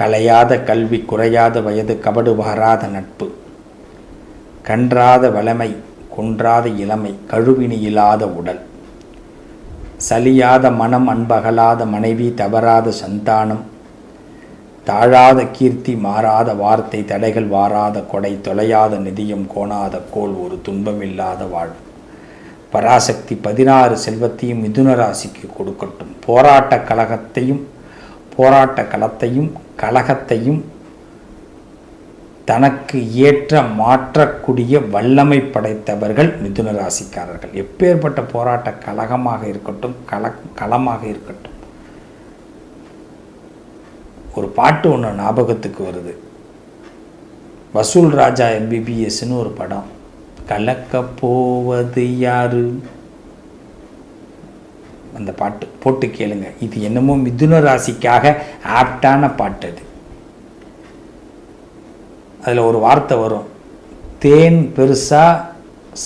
கலையாத கல்வி குறையாத வயது கபடு வாராத நட்பு. கன்றாத வளமை குன்றாத இளமை கழுவினி இல்லாத உடல். சலியாத மனம் அன்பகலாத மனைவி தவறாத சந்தானம். தாழாத கீர்த்தி மாறாத வார்த்தை தடைகள் வாராத கொடை தொலையாத நிதியம் கோணாத கோல் ஒரு துன்பமில்லாத வாழ்வு. பராசக்தி பதினாறு செல்வத்தையும் மிதுன ராசிக்கு கொடுக்கட்டும். போராட்ட கழகத்தையும் போராட்ட களத்தையும் கழகத்தையும் தனக்கு ஏற்ற மாற்றக்கூடிய வல்லமை படைத்தவர்கள் மிதுன ராசிக்காரர்கள் எப்பேற்பட்ட போராட்ட கழகமாக இருக்கட்டும் கல களமாக இருக்கட்டும். ஒரு பாட்டு ஒன்று ஞாபகத்துக்கு வருது. வசூல் ராஜா எம்பிபிஎஸ்னு ஒரு படம். கலக்க போவது யாரு? அந்த பாட்டு போட்டு கேளுங்க. இது என்னமோ மிதுன ராசிக்காக ஆப்டான பாட்டு அது. அதில் ஒரு வார்த்தை வரும். தேன் பெருசா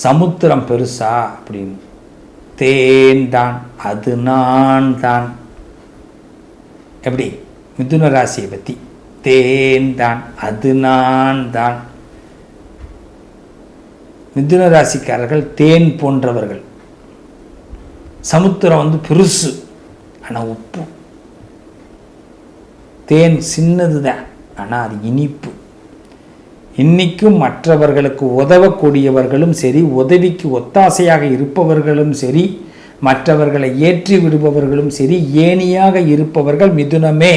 சமுத்திரம் பெருசா அப்படின்னு. தேன் தான் அது நான் தான். எப்படி? மிதுன ராசியை பற்றி தேன் தான் அது நான் தான். மிதுன ராசிக்காரர்கள் தேன் போன்றவர்கள். சமுத்திரம் வந்து பெருசு. ஆனால் உப்பு. தேன் சின்னது தான் ஆனால் அது இனிப்பு. இன்னைக்கும் மற்றவர்களுக்கு உதவக்கூடியவர்களும் சரி உதவிக்கு ஒத்தாசையாக இருப்பவர்களும் சரி மற்றவர்களை ஏற்றி விடுபவர்களும் சரி ஏணியாக இருப்பவர்கள் மிதுனமே.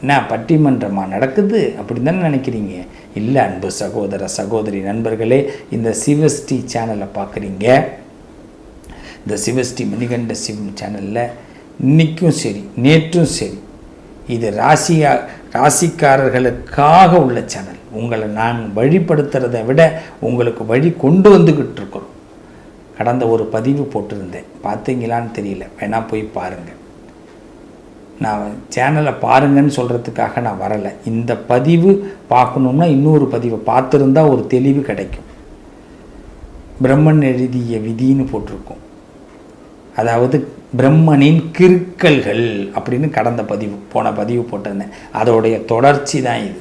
என்ன பட்டிமன்றமாக நடக்குது? அப்படின்னு தானே நினைக்கிறீங்க? இல்லை அன்பு சகோதர சகோதரி நண்பர்களே இந்த சிவஸ்டி சேனலை பார்க்குறீங்க. இந்த சிவஸ்ரீ மணிகண்ட சிவம் சேனலில் இன்றைக்கும் சரி நேற்றும் சரி இது ராசியா ராசிக்காரர்களுக்காக உள்ள சேனல் உங்களை நான் வழிப்படுத்துறதை விட உங்களுக்கு வழி கொண்டு வந்துக்கிட்டு இருக்கிறோம் கடந்த ஒரு பதிவு போட்டிருந்தேன். பார்த்தீங்களான்னு தெரியல. வேணால் போய் பாருங்கள் நான் சேனலை பாருங்கன்னு சொல்கிறதுக்காக நான் வரலை. இந்த பதிவு பார்க்கணுன்னா இன்னொரு பதிவை பார்த்துருந்தா ஒரு தெளிவு கிடைக்கும். பிரம்மன் எழுதிய விதின்னு போட்டிருக்கோம். அதாவது பிரம்மனின் கிருக்கல்கள் அப்படின்னு கடந்த பதிவு போன பதிவு போட்டிருந்தேன். அதோடைய தொடர்ச்சி தான் இது.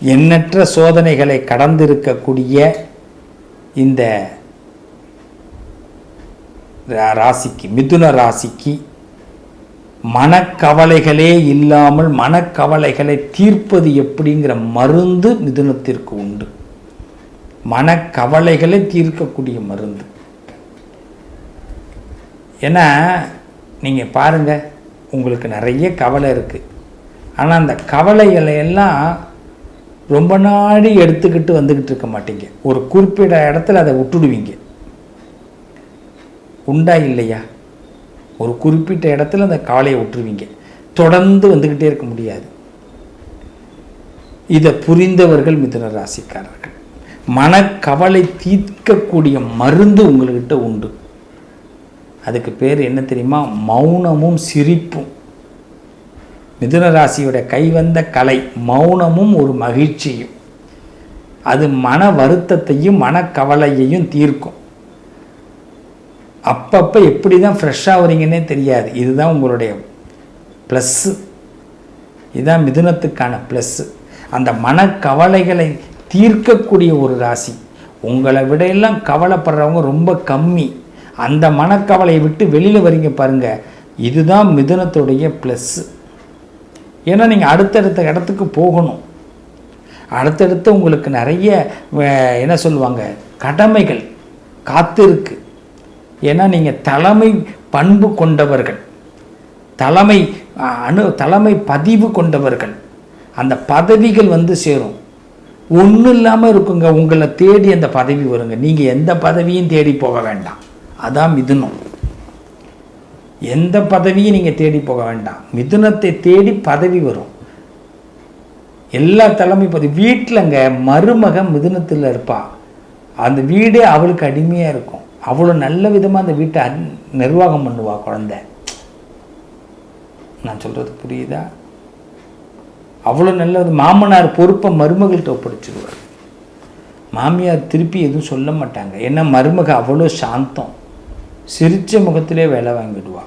எண்ணற்ற சோதனைகளை கடந்திருக்கக்கூடிய இந்த ரா- ராசிக்கு மிதுன ராசிக்கு மனக்கவலைகளே இல்லாமல் மனக்கவலைகளை தீர்ப்பது எப்படிங்கிற மருந்து மிதுனத்திற்கு உண்டு. மனக்கவலைகளை தீர்க்கக்கூடிய மருந்து. ஏன்னா நீங்கள் பாருங்கள் உங்களுக்கு நிறைய கவலை இருக்குது ஆனால் அந்த கவலைகளை எல்லாம் ரொம்ப நாடி எடுத்துக்கிட்டு வந்துக்கிட்டு இருக்க மாட்டீங்க. ஒரு குறிப்பிட்ட இடத்துல அதை விட்டுடுவீங்க. உண்டா இல்லையா? ஒரு குறிப்பிட்ட இடத்துல அந்த கவலையை விட்டுருவீங்க. தொடர்ந்து வந்துக்கிட்டே இருக்க முடியாது. இதை புரிந்தவர்கள் மிதுன ராசிக்காரர்கள். மனக்கவலை தீர்க்கக்கூடிய மருந்து உங்கள்கிட்ட உண்டு. அதுக்கு பேர் என்ன தெரியுமா? மௌனமும் சிரிப்பும். மிதுன ராசியோட கைவந்த கலை மௌனமும் ஒரு மகிழ்ச்சியும். அது மன வருத்தத்தையும் மனக்கவலையையும் தீர்க்கும். அப்பப்போ எப்படி தான் ஃப்ரெஷ்ஷாக வரீங்கன்னே தெரியாது. இதுதான் உங்களுடைய ப்ளஸ்ஸு இதுதான் மிதுனத்துக்கான ப்ளஸ்ஸு அந்த மனக்கவலைகளை தீர்க்கக்கூடிய ஒரு ராசி. உங்களை விட எல்லாம் கவலைப்படுறவங்க ரொம்ப கம்மி. அந்த மனக்கவலையை விட்டு வெளியில் வரீங்க பாருங்க. இதுதான் மிதுனத்துடைய ப்ளஸ்ஸு ஏன்னா நீங்கள் அடுத்தடுத்த இடத்துக்கு போகணும். அடுத்தடுத்து உங்களுக்கு நிறைய என்ன சொல்லுவாங்க கடமைகள் காத்திருக்கு ஏன்னா நீங்கள் தலைமை பண்பு கொண்டவர்கள். தலைமை அணு தலைமை பதிவு கொண்டவர்கள். அந்த பதவிகள் வந்து சேரும். ஒன்றும் இல்லாமல் இருக்குங்க. உங்களை தேடி அந்த பதவி வருங்க. நீங்கள் எந்த பதவியும் தேடி போக வேண்டாம். அதான் மிதுனம். எந்த பதவியும் நீங்கள் தேடி போக வேண்டாம். மிதுனத்தை தேடி பதவி வரும். எல்லா தலைமை பதவி வீட்டிலங்க மருமக மிதுனத்தில் இருப்பாள் அந்த வீடே அவளுக்கு அடிமையாக இருக்கும். அவ்வளோ நல்ல விதமாக அந்த வீட்டை நிர்வாகம் பண்ணுவா குழந்தை. நான் சொல்கிறது புரியுதா? அவ்வளோ நல்லது மாமனார் பொறுப்பை மருமகள்கிட்ட ஒப்படைச்சிடுவார் மாமியார் திருப்பி எதுவும் சொல்ல மாட்டாங்க. ஏன்னா மருமக அவ்வளோ சாந்தம். சிரித்த முகத்திலே வேலை வாங்கிடுவா.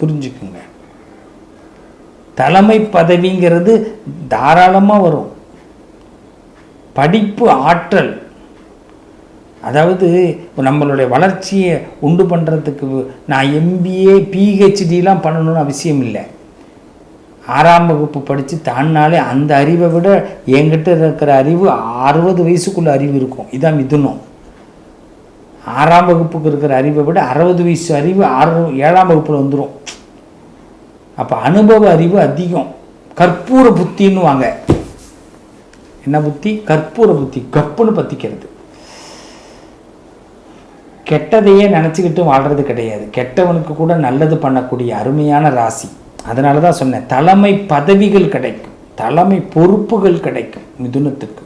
புரிஞ்சுக்குங்க. தலைமை பதவிங்கிறது தாராளமாக வரும். படிப்பு ஆற்றல். அதாவது நம்மளுடைய வளர்ச்சியை உண்டு பண்ணுறதுக்கு நான் எம்பிஏ பிஹெச்டிலாம் பண்ணணும்னு அவசியம் இல்லை. ஆறாம் வகுப்பு படித்து தான்னாலே அந்த அறிவை விட என்கிட்ட இருக்கிற அறிவு அறுபது வயசுக்குள்ள அறிவு இருக்கும். இதான் மிதுனம். ஆறாம் வகுப்புக்கு இருக்கிற அறிவை விட அறுபது வயசு அறிவு ஆறு ஏழாம் வகுப்பில் வந்துடும் அப்போ அனுபவ அறிவு அதிகம். கற்பூர புத்தின்னு வாங்க என்ன புத்தி? கற்பூர புத்தி. கப்புன்னு பற்றிக்கிறது கெட்டதையே நினச்சிக்கிட்டு வாழ்கிறது கிடையாது. கெட்டவனுக்கு கூட நல்லது பண்ணக்கூடிய அருமையான ராசி. அதனால தான் சொன்னேன் தலைமை பதவிகள் கிடைக்கும். தலைமை பொறுப்புகள் கிடைக்கும் மிதுனத்துக்கு.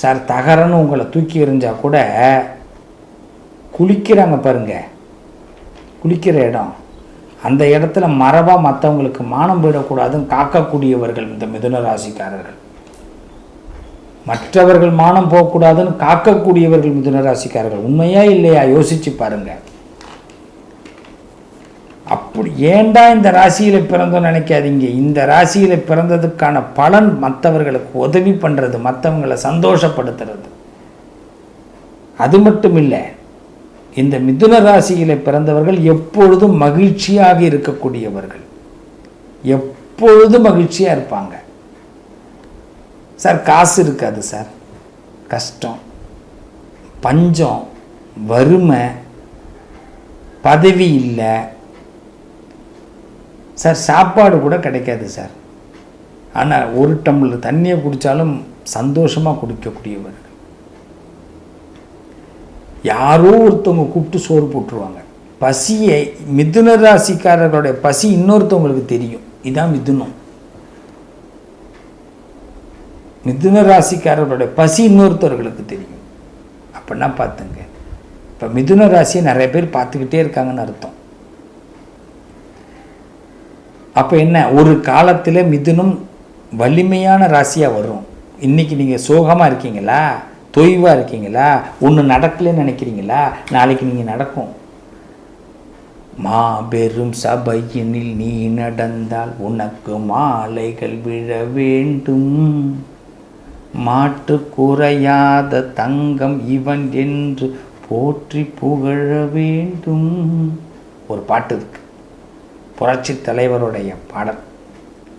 சார் தகரன்னு உங்களை தூக்கி எறிஞ்சால் கூட குளிக்கிறாங்க பாருங்க. குளிக்கிற இடம். அந்த இடத்துல மரபாக மற்றவங்களுக்கு மானம் போயிடக்கூடாதுன்னு காக்கக்கூடியவர்கள் இந்த மிதுன ராசிக்காரர்கள். மற்றவர்கள் மானம் போகக்கூடாதுன்னு காக்கக்கூடியவர்கள் மிதுன ராசிக்காரர்கள். உண்மையா இல்லையா? யோசிச்சு பாருங்கள் அப்படி ஏண்டா இந்த ராசியில் பிறந்தோம் நினைக்காதீங்க. இந்த ராசியில் பிறந்ததுக்கான பலன் மற்றவர்களுக்கு உதவி பண்ணுறது மற்றவங்களை சந்தோஷப்படுத்துறது. அது மட்டும் இல்லை இந்த மிதுன ராசியில் பிறந்தவர்கள் எப்பொழுதும் மகிழ்ச்சியாக இருக்கக்கூடியவர்கள். எப்பொழுதும் மகிழ்ச்சியாக இருப்பாங்க? சார் காசு இருக்காது சார். கஷ்டம் பஞ்சம் வறுமை பதவி இல்லை. சார் சாப்பாடு கூட கிடைக்காது சார். ஆனால் ஒரு டம்ளர் தண்ணியை குடித்தாலும் சந்தோஷமாக குடிக்கக்கூடியவர்கள் யாரோ ஒருத்தவங்க கூப்பிட்டு சோறு போட்டுருவாங்க. பசியை மிதுன ராசிக்காரர்களுடைய பசி இன்னொருத்தவங்களுக்கு தெரியும். இதான் மிதுனம். மிதுன ராசிக்காரர்களுடைய பசி இன்னொருத்தவர்களுக்கு தெரியும். அப்படின்னா பார்த்துங்க. இப்போ மிதுன ராசியை நிறைய பேர் பார்த்துக்கிட்டே இருக்காங்கன்னு அர்த்தம். அப்போ என்ன? ஒரு காலத்தில் மிதுனம் வலிமையான ராசியாக வரும். இன்றைக்கி நீங்கள் சோகமாக இருக்கீங்களா? தொய்வாக இருக்கீங்களா? ஒன்று நடக்கலைன்னு நினைக்கிறீங்களா? நாளைக்கு நீங்கள் நடக்கும். மாபெரும் சபையினில் நீ நடந்தால் உனக்கு மாலைகள் விழ வேண்டும். மாட்டு குறையாத தங்கம் இவன் என்று போற்றி புகழ வேண்டும். ஒரு பாட்டு இருக்கு. புரட்சி தலைவருடைய பாடல்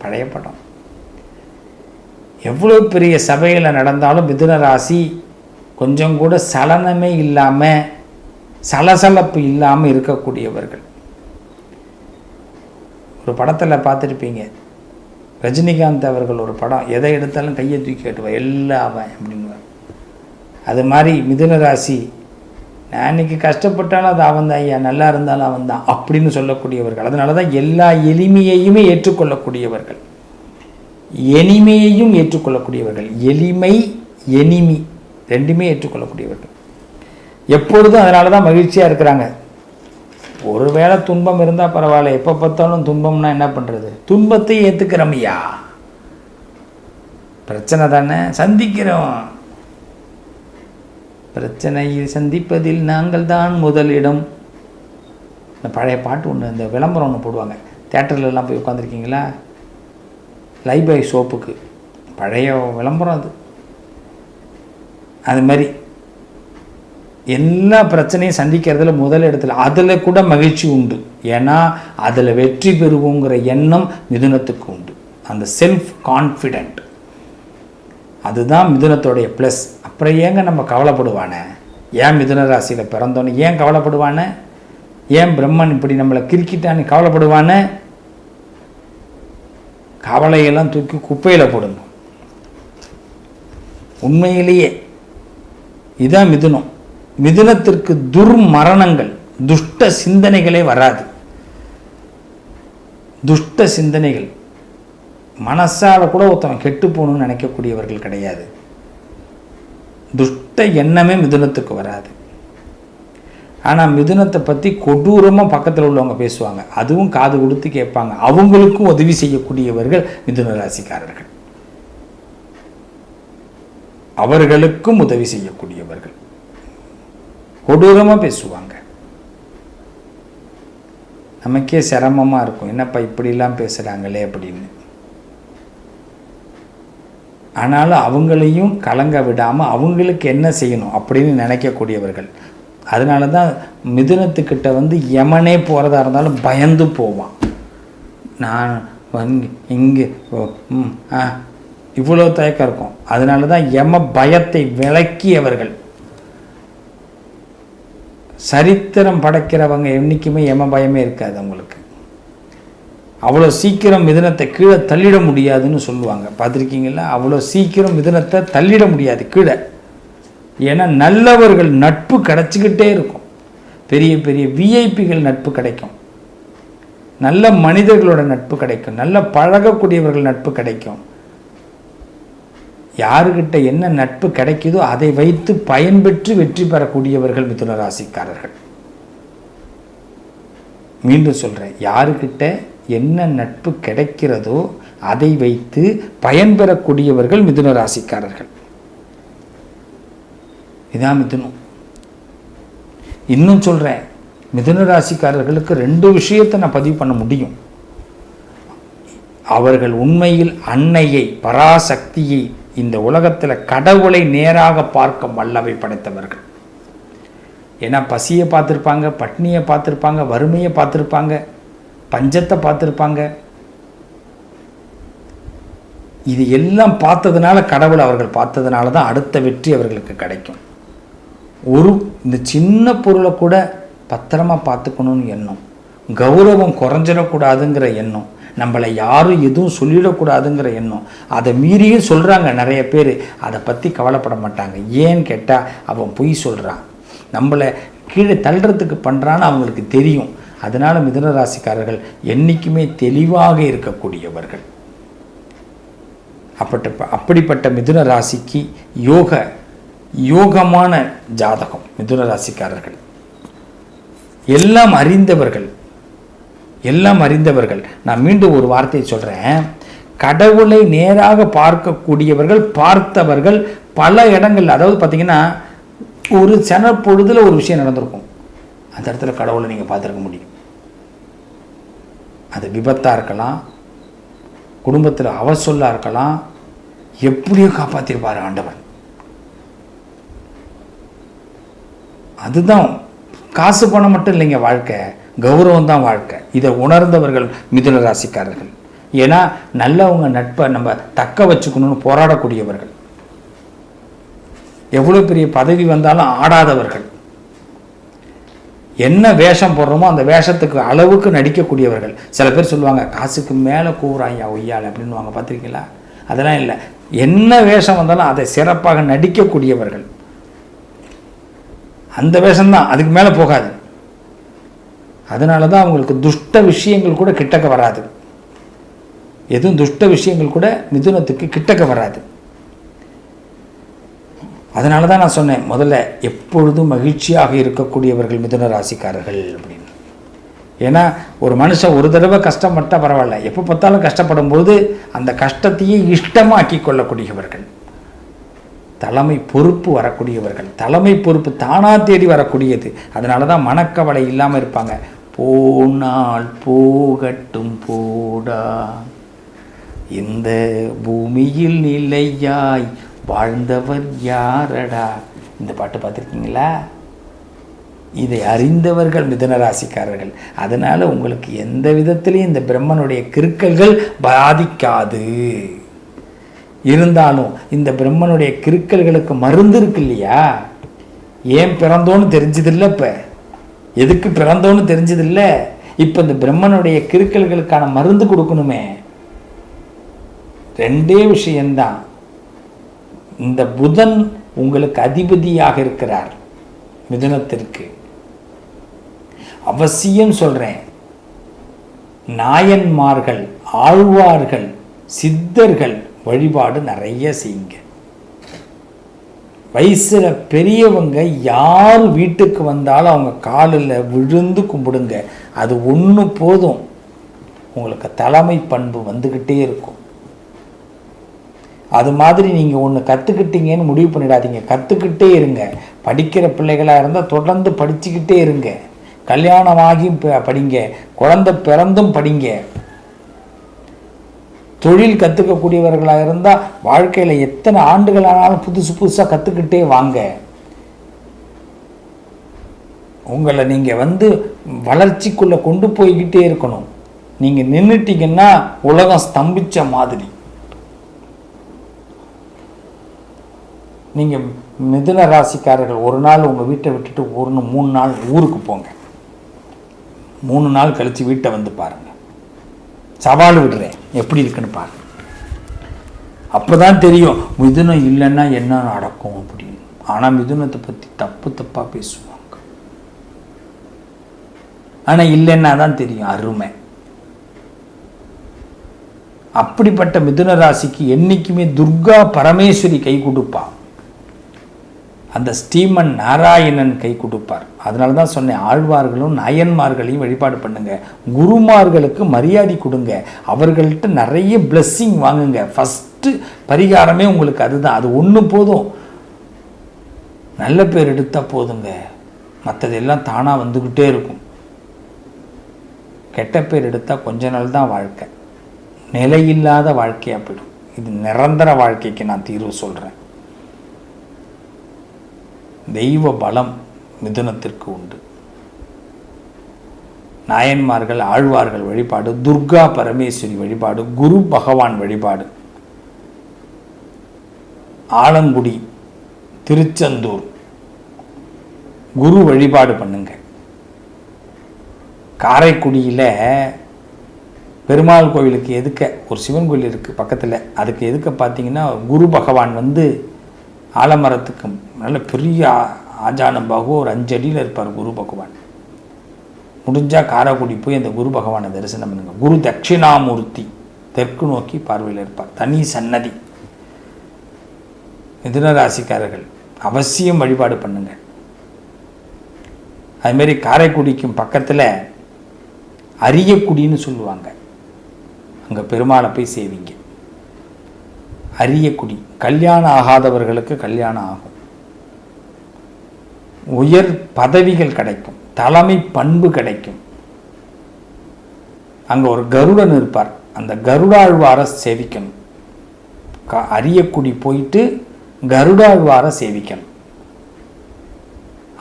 பழைய படம். எவ்வளோ பெரிய சபையில் நடந்தாலும் மிதுன ராசி கொஞ்சம் கூட சலனமே இல்லாமல் சலசலப்பு இல்லாமல் இருக்கக்கூடியவர்கள். ஒரு படத்தில் பார்த்துருப்பீங்க ரஜினிகாந்த் அவர்கள் ஒரு படம் எதை எடுத்தாலும் கையை தூக்கி கட்டுவான் எல்லாம் அவன் அது மாதிரி மிதுன ராசி நான் இன்னைக்கு கஷ்டப்பட்டாலும் அது அவன் தான் ஐயா. நல்லா இருந்தாலும் அவன் தான் அப்படின்னு சொல்லக்கூடியவர்கள். அதனால தான் எல்லா எளிமையையுமே ஏற்றுக்கொள்ளக்கூடியவர்கள். எளிமையையும் ஏற்றுக்கொள்ளக்கூடியவர்கள். எளிமை எளிமை ரெண்டுமே ஏற்றுக்கொள்ளக்கூடியவர்கள். எப்பொழுதும் அதனால தான் மகிழ்ச்சியாக இருக்கிறாங்க. ஒருவேளை துன்பம் இருந்தால் பரவாயில்ல. எப்போ பார்த்தாலும் துன்பம்னா என்ன பண்ணுறது துன்பத்தை ஏற்றுக்கிறோம் ஐயா. பிரச்சனை தானே? சந்திக்கிறோம். பிரச்சனையை சந்திப்பதில் நாங்கள் தான் முதலிடம். இந்த பழைய பாட்டு ஒன்று இந்த விளம்பரம் ஒன்று போடுவாங்க. தேட்டர்லலாம் போய் உட்காந்துருக்கீங்களா லைபாய் சோப்புக்கு. பழைய விளம்பரம் அது. அது மாதிரி. எல்லா பிரச்சனையும் சந்திக்கிறதுல முதல் இடத்துல. அதில் கூட மகிழ்ச்சி உண்டு. ஏன்னா அதில் வெற்றி பெறுவோங்கிற எண்ணம் மிதுனத்துக்கு உண்டு. அந்த செல்ஃப் கான்ஃபிடென்ட் அதுதான் மிதுனத்தோடைய ப்ளஸ் அப்புறம் ஏங்க நம்ம கவலைப்படுவானே? ஏன் மிதுன ராசியில் பிறந்தோன்னு ஏன் கவலைப்படுவானே? ஏன் பிரம்மன் இப்படி நம்மளை கிறுக்கிட்டான்னு கவலைப்படுவானே? கவலையெல்லாம் தூக்கி குப்பையில் போடுங்க உண்மையிலேயே இதான் மிதுனம். மிதுனத்திற்கு துர்மரணங்கள் துஷ்ட சிந்தனைகளே வராது. துஷ்ட சிந்தனைகள். மனசால் கூட ஒருத்தவன் கெட்டு போகணும்னு நினைக்கக்கூடியவர்கள் கிடையாது. துஷ்ட எண்ணமே மிதுனத்துக்கு வராது. ஆனால் மிதுனத்தை பற்றி கொடூரமாக பக்கத்தில் உள்ளவங்க பேசுவாங்க. அதுவும் காது கொடுத்து கேட்பாங்க. அவங்களுக்கும் உதவி செய்யக்கூடியவர்கள் மிதுன ராசிக்காரர்கள். அவர்களுக்கும் உதவி செய்யக்கூடியவர்கள். கொடூரமாக பேசுவாங்க. நமக்கே சிரமமாக இருக்கும். என்னப்பா இப்படிலாம் பேசுகிறாங்களே அப்படின்னு. ஆனாலும் அவங்களையும் கலங்க விடாமல் அவங்களுக்கு என்ன செய்யணும் அப்படின்னு நினைக்கக்கூடியவர்கள். அதனால தான் மிதுனத்துக்கிட்ட வந்து யமனே போகிறதா இருந்தாலும் பயந்து போவான். நான் வந்து இங்கே ஓ, ம், ஆ இவ்வளோ தயக்கம் இருக்கும். அதனால தான் யம பயத்தை விளக்கியவர்கள் சரித்திரம் படைக்கிறவங்க என்றைக்குமே யம பயமே இருக்காது அவங்களுக்கு. அவ்வளோ சீக்கிரம் மிதனத்தை கீழே தள்ளிட முடியாதுன்னு சொல்லுவாங்க. பார்த்துருக்கீங்களா? அவ்வளோ சீக்கிரம் மிதனத்தை தள்ளிட முடியாது கீழே. ஏன்னா நல்லவர்கள் நட்பு கிடச்சிக்கிட்டே இருக்கும். பெரிய பெரிய விஐபிகள் நட்பு கிடைக்கும். நல்ல மனிதர்களோட நட்பு கிடைக்கும். நல்ல பழகக்கூடியவர்கள் நட்பு கிடைக்கும். யாருக்கிட்ட என்ன நட்பு கிடைக்குதோ அதை வைத்து பயன்பெற்று வெற்றி பெறக்கூடியவர்கள் மிதுன ராசிக்காரர்கள். மீண்டும் சொல்கிறேன் யாருக்கிட்ட என்ன நட்பு கிடைக்கிறதோ அதை வைத்து பயன்பெறக்கூடியவர்கள் மிதுன ராசிக்காரர்கள். இதான் மிதுனம் இன்னும் சொல்கிறேன் மிதுன ராசிக்காரர்களுக்கு ரெண்டு விஷயத்தை நான் பதிவு பண்ண முடியும். அவர்கள் உண்மையில் அன்னையை பராசக்தியை இந்த உலகத்தில் கடவுளை நேராக பார்க்க வல்லவை படைத்தவர்கள். ஏன்னா பசியை பார்த்துருப்பாங்க பட்னியை பார்த்துருப்பாங்க வறுமையை பார்த்துருப்பாங்க. பஞ்சத்தை பார்த்துருப்பாங்க. இது எல்லாம் பார்த்ததுனால கடவுள் அவர்கள் பார்த்ததுனால தான் அடுத்த வெற்றி அவர்களுக்கு கிடைக்கும். ஒரு இந்த சின்ன பொருளை கூட பத்திரமா பார்த்துக்கணும்னு எண்ணம். கௌரவம் குறைஞ்சிடக்கூடாதுங்கிற எண்ணம். நம்மளை யாரும் எதுவும் சொல்லிடக்கூடாதுங்கிற எண்ணம். அதை மீறியும் சொல்கிறாங்க நிறைய பேர். அதை பற்றி கவலைப்பட மாட்டாங்க. ஏன்னு கேட்டால் அவன் பொய் சொல்கிறான் நம்மளை கீழே தள்ளுறதுக்கு பண்ணுறான்னு அவங்களுக்கு தெரியும். அதனால் மிதுன ராசிக்காரர்கள் என்றைக்குமே தெளிவாக இருக்கக்கூடியவர்கள். அப்பட்ட அப்படிப்பட்ட மிதுன ராசிக்கு யோக யோகமான ஜாதகம் மிதுன ராசிக்காரர்கள். எல்லாம் அறிந்தவர்கள். எல்லாம் அறிந்தவர்கள். நான் மீண்டும் ஒரு வார்த்தையை சொல்கிறேன் கடவுளை நேராக பார்க்கக்கூடியவர்கள் பார்த்தவர்கள் பல இடங்கள் அதாவது பார்த்தீங்கன்னா ஒரு சென பொழுதில் ஒரு விஷயம் நடந்திருக்கும். அந்த இடத்துல கடவுளை நீங்கள் பார்த்துருக்க முடியும். அது விபத்தாக இருக்கலாம் குடும்பத்தில் அவசொல்லாக இருக்கலாம் எப்படியோ காப்பாற்றிருப்பார் ஆண்டவன் அதுதான் காசு பணம் மட்டும் இல்லைங்க வாழ்க்கை கௌரவம் தான் வாழ்க்கை. இதை உணர்ந்தவர்கள் மிதுன ராசிக்காரர்கள். ஏன்னா நல்லவங்க நட்பை நம்ம தக்க வச்சுக்கணும்னு போராடக்கூடியவர்கள். எவ்வளோ பெரிய பதவி வந்தாலும் ஆடாதவர்கள். என்ன வேஷம் போடுறோமோ அந்த வேஷத்துக்கு அளவுக்கு நடிக்கக்கூடியவர்கள். சில பேர் சொல்லுவாங்க காசுக்கு மேலே கூறாயா ஒய்யாள் அப்படின்னுவாங்க. பார்த்துருக்கீங்களா அதெல்லாம் இல்லை. என்ன வேஷம் வந்தாலும் அதை சிறப்பாக நடிக்கக்கூடியவர்கள். அந்த வேஷம்தான் அதுக்கு மேலே போகாது. அதனால தான் அவங்களுக்கு துஷ்ட விஷயங்கள் கூட கிட்டக்க வராது. எதுவும் துஷ்ட விஷயங்கள் கூட மிதுனத்துக்கு கிட்டக்க வராது. அதனால தான் நான் சொன்னேன் முதல்ல எப்பொழுதும் மகிழ்ச்சியாக இருக்கக்கூடியவர்கள் மிதுன ராசிக்காரர்கள் அப்படின்னு. ஏன்னா ஒரு மனுஷன் ஒரு தடவை கஷ்டப்பட்டால் பரவாயில்ல. எப்போ பார்த்தாலும் கஷ்டப்படும் போது அந்த கஷ்டத்தையே இஷ்டமாக்கி கொள்ளக்கூடியவர்கள். தலைமை பொறுப்பு வரக்கூடியவர்கள். தலைமை பொறுப்பு தானாக தேடி வரக்கூடியது. அதனால தான் மனக்கவலை இல்லாமல் இருப்பாங்க. போனால் போகட்டும் போடா. இந்த பூமியில் நிலையாய் வாழ்ந்தவர் யாரடா? இந்த பாட்டு பார்த்துருக்கீங்களா? இதை அறிந்தவர்கள் மிதன ராசிக்காரர்கள் அதனால் உங்களுக்கு எந்த விதத்திலையும் இந்த பிரம்மனுடைய கிருக்கல்கள் பாதிக்காது. இருந்தாலும் இந்த பிரம்மனுடைய கிருக்கல்களுக்கு மருந்து இருக்கு இல்லையா? ஏன் பிறந்தோன்னு தெரிஞ்சதில்லை இப்போ. எதுக்கு பிறந்தோன்னு தெரிஞ்சதில்லை? இப்போ இந்த பிரம்மனுடைய கிறுக்கல்களுக்கான மருந்து கொடுக்கணுமே. ரெண்டே விஷயம்தான். இந்த புதன் உங்களுக்கு அதிபதியாக இருக்கிறார் மிதுனத்திற்கு. அவசியம் சொல்கிறேன் நாயன்மார்கள் ஆழ்வார்கள் சித்தர்கள் வழிபாடு நிறைய செய்யுங்க. வயசில் பெரியவங்க யார் வீட்டுக்கு வந்தாலும் அவங்க காலில் விழுந்து கும்பிடுங்க. அது ஒன்று போதும். உங்களுக்கு தலைமை பண்பு வந்துக்கிட்டே இருக்கும். அது மாதிரி நீங்கள் ஒன்று கற்றுக்கிட்டீங்கன்னு முடிவு பண்ணிடாதீங்க. கற்றுக்கிட்டே இருங்க. படிக்கிற பிள்ளைகளாக இருந்தால் தொடர்ந்து படிச்சுக்கிட்டே இருங்க. கல்யாணமாகி படிங்க. குழந்தை பிறந்தும் படிங்க. தொழில் கற்றுக்கக்கூடியவர்களாக இருந்தால் வாழ்க்கையில் எத்தனை ஆண்டுகள் ஆனாலும் புதுசு புதுசாக கற்றுக்கிட்டே வாங்க. உங்களை நீங்கள் வந்து வளர்ச்சிக்குள்ளே கொண்டு போய்கிட்டே இருக்கணும். நீங்கள் நின்றுட்டீங்கன்னா உலகம் ஸ்தம்பித்த மாதிரி. நீங்கள் மிதுன ராசிக்காரர்கள் ஒரு நாள் உங்கள் வீட்டை விட்டுட்டு ஒரு மூணு நாள் ஊருக்கு போங்க. மூணு நாள் கழித்து வீட்டை வந்து பாருங்கள் சவால் விடுறேன். எப்படி இருக்குன்னு பாருங்க. அப்போ தான் தெரியும் மிதுனம் இல்லைன்னா என்ன நடக்கும் அப்படின்னு. ஆனால் மிதுனத்தை பற்றி தப்பு தப்பாக பேசுவாங்க. ஆனால் இல்லைன்னா தான் தெரியும் அருமை. அப்படிப்பட்ட மிதுன ராசிக்கு என்றைக்குமே துர்கா பரமேஸ்வரி கை கொடுப்பா. அந்த ஸ்டீமன் நாராயணன் கை கொடுப்பார். அதனால தான் சொன்னேன் ஆழ்வார்களும் நாயன்மார்களையும் வழிபாடு பண்ணுங்க. குருமார்களுக்கு மரியாதை கொடுங்க. அவர்கள்ட்ட நிறைய blessing வாங்குங்க. ஃபஸ்ட்டு பரிகாரமே உங்களுக்கு அதுதான். அது ஒன்று போதும். நல்ல பேர் எடுத்தால் போதுங்க. மற்றதெல்லாம் தானாக வந்துக்கிட்டே இருக்கும். கெட்ட பேர் எடுத்தால் கொஞ்ச நாள் தான் வாழ்க்கை. நிலையில்லாத வாழ்க்கையாக போயிடும். இது நிரந்தர வாழ்க்கைக்கு நான் தீர்வு சொல்கிறேன் தெய்வ பலம் மிதுனத்திற்கு உண்டு. நாயன்மார்கள் ஆழ்வார்கள் வழிபாடு துர்கா பரமேஸ்வரி வழிபாடு குரு பகவான் வழிபாடு. ஆலங்குடி திருச்செந்தூர் குரு வழிபாடு பண்ணுங்க. காரைக்குடியில் பெருமாள் கோவிலுக்கு எதுக்க? ஒரு சிவன் கோயில் இருக்குது பக்கத்தில். அதுக்கு எதுக்க பார்த்தீங்கன்னா குரு பகவான் வந்து ஆலமரத்துக்கு நல்ல பெரிய ஆ- பாகு ஒரு அஞ்சு அடியில் இருப்பார் குரு பகவான். முடிஞ்சால் காரைக்குடி போய் அந்த குரு பகவானை தரிசனம் பண்ணுங்க. குரு தட்சிணாமூர்த்தி தெற்கு நோக்கி பார்வையில் இருப்பார். தனி சன்னதி. மிதுன ராசிக்காரர்கள் அவசியம் வழிபாடு பண்ணுங்க. அதுமாரி காரைக்குடிக்கும் பக்கத்தில் அரியக்குடின்னு சொல்லுவாங்க. அங்கே பெருமாளை போய் சேவிங்க. அரியக்குடி. கல்யாணம் ஆகாதவர்களுக்கு கல்யாணம் ஆகும். உயர் பதவிகள் கிடைக்கும். தலைமை பண்பு கிடைக்கும். அங்கே ஒரு கருடன் இருப்பார். அந்த கருடாழ்வாரை சேவிக்கணும். க அரியக்குடி போயிட்டு கருடாழ்வாரை சேவிக்கணும்.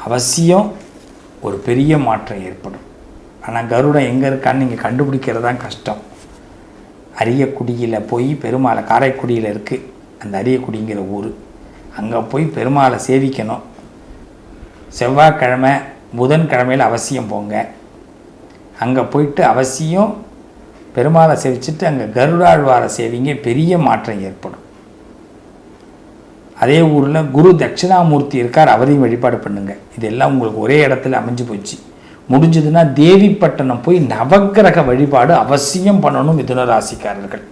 அவசியம் ஒரு பெரிய மாற்றம் ஏற்படும். ஆனால் கருடன் எங்கே இருக்கான்னு நீங்கள் கண்டுபிடிக்கிறது தான் கஷ்டம். அரியக்குடியில் போய் பெருமாளை காரைக்குடியில் இருக்குது அந்த அரியக்குடிங்கிற ஊர். அங்கே போய் பெருமாளை சேவிக்கணும். செவ்வாய்க்கிழமை புதன்கிழமையில் அவசியம் போங்க. அங்கே போயிட்டு அவசியம் பெருமாளை சேவிச்சுட்டு அங்கே கருடாழ்வாரை சேவிங்க பெரிய மாற்றம் ஏற்படும். அதே ஊரில் குரு தட்சிணாமூர்த்தி இருக்கார் அவரையும் வழிபாடு பண்ணுங்கள் இதெல்லாம் உங்களுக்கு ஒரே இடத்துல அமைஞ்சு போச்சு. முடிஞ்சதுன்னா தேவிப்பட்டினம் போய் நவக்கிரக வழிபாடு அவசியம் பண்ணணும் மிதுன ராசிக்காரர்கள்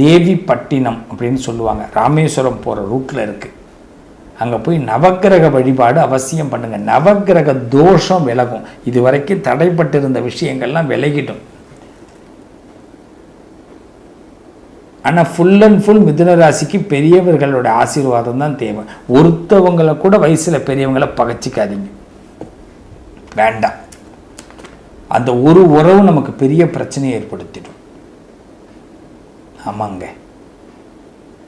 தேவிப்பட்டினம் அப்படின்னு சொல்லுவாங்க. ராமேஸ்வரம் போகிற ரூட்டில் இருக்குது அங்கே போய் நவக்கிரக வழிபாடு அவசியம் பண்ணுங்கள் நவக்கிரக தோஷம் விலகும். இது வரைக்கும் தடைப்பட்டிருந்த விஷயங்கள்லாம் விலகிடும். ஆனால் ஃபுல் அண்ட் ஃபுல் மிதுன ராசிக்கு பெரியவர்களோட ஆசீர்வாதம் தான் தேவை. ஒருத்தவங்களை கூட வயசில் பெரியவங்களை பகைச்சிக்காதீங்க. வேண்டாம். அந்த ஒரு உறவு நமக்கு பெரிய பிரச்சனையை ஏற்படுத்திடும். ஆமாங்க.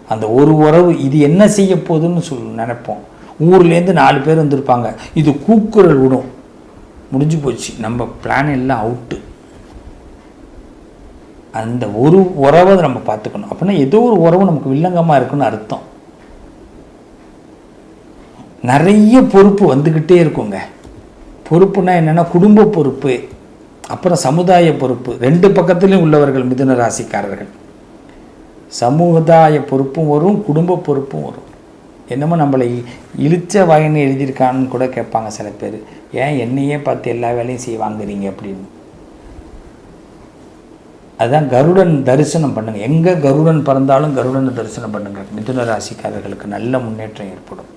அந்த ஒரு உறவு இது என்ன செய்ய போகுதுன்னு சொல் நினைப்போம். ஊர்லேருந்து நாலு பேர் வந்திருப்பாங்க. இது கூக்குரல் விடும் முடிஞ்சு போச்சு. நம்ம பிளான் எல்லாம் அவுட்டு அந்த ஒரு உறவை நம்ம பார்த்துக்கணும். அப்படின்னா ஏதோ ஒரு உறவு நமக்கு வில்லங்கமாக இருக்குன்னு அர்த்தம். நிறைய பொறுப்பு வந்துக்கிட்டே இருக்குங்க. பொறுப்புனா என்னென்னா குடும்ப பொறுப்பு அப்புறம் சமுதாய பொறுப்பு. ரெண்டு பக்கத்துலேயும் உள்ளவர்கள் மிதுன ராசிக்காரர்கள். சமுதாய பொறுப்பும் வரும் குடும்ப பொறுப்பும் வரும். என்னமோ நம்மளை இழிச்ச வயன்னு எழுதியிருக்கான்னு கூட கேட்பாங்க சில பேர். ஏன் என்னையே பார்த்து எல்லா வேலையும் செய்வாங்கிறீங்க அப்படின்னு. அதுதான் கருடன் தரிசனம் பண்ணுங்கள் எங்கே கருடன் பிறந்தாலும் கருடனை தரிசனம் பண்ணுங்கள் மிதுன ராசிக்காரர்களுக்கு நல்ல முன்னேற்றம் ஏற்படும்.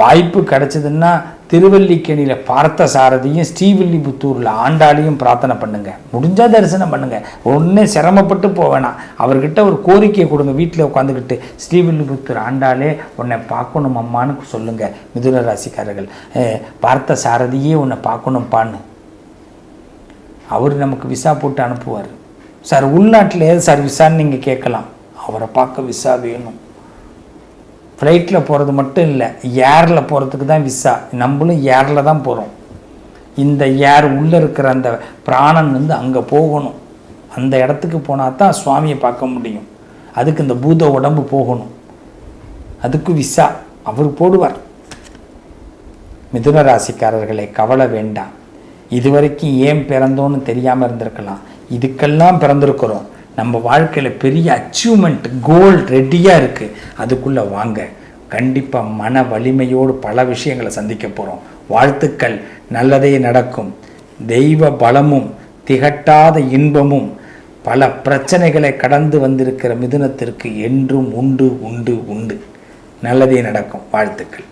வாய்ப்பு கிடைச்சதுன்னா திருவல்லிக்கணியில் பார்த்த சாரதியும் ஸ்ரீவில்லிபுத்தூரில் ஆண்டாளையும் பிரார்த்தனை பண்ணுங்க. முடிஞ்சால் தரிசனம் பண்ணுங்க. ஒன்றே சிரமப்பட்டு போவேணாம் அவர்கிட்ட ஒரு கோரிக்கையை கொடுங்க. வீட்டில் உட்காந்துக்கிட்டு ஸ்ரீவில்லிபுத்தூர் ஆண்டாளே உன்னை பார்க்கணும் அம்மான்னு சொல்லுங்க மிதுன ராசிக்காரர்கள். பார்த்த சாரதியே உன்னை பார்க்கணும்ப்பான்னு. அவர் நமக்கு விசா போட்டு அனுப்புவார். சார் உள்நாட்டில் ஏது சார் விசான்னு நீங்கள் கேட்கலாம். அவரை பார்க்க விசா வேணும். ஃப்ளைட்டில் போகிறது மட்டும் இல்லை ஏரில் போகிறதுக்கு தான் விசா நம்மளும் ஏரில் தான் போகிறோம் இந்த ஏர் உள்ளே இருக்கிற அந்த பிராணன் வந்து அங்கே போகணும். அந்த இடத்துக்கு போனால் தான் சுவாமியை பார்க்க முடியும். அதுக்கு இந்த பூத உடம்பு போகணும். அதுக்கு விசா அவர் போடுவார். மிதுன ராசிக்காரர்களை கவலை வேண்டாம். இதுவரைக்கும் ஏன் பிறந்தோன்னு தெரியாமல் இருந்திருக்கலாம். இதுக்கெல்லாம் பிறந்திருக்கிறோம். நம்ம வாழ்க்கையில் பெரிய அச்சீவ்மெண்ட் கோல் ரெடியாக இருக்குது அதுக்குள்ளே வாங்க. கண்டிப்பாக மன வலிமையோடு பல விஷயங்களை சந்திக்க போகிறோம் வாழ்த்துக்கள். நல்லதே நடக்கும். தெய்வ பலமும் திகட்டாத இன்பமும் பல பிரச்சனைகளை கடந்து வந்திருக்கிற மிதுனத்திற்கு என்றும் உண்டு உண்டு உண்டு. நல்லதே நடக்கும். வாழ்த்துக்கள்.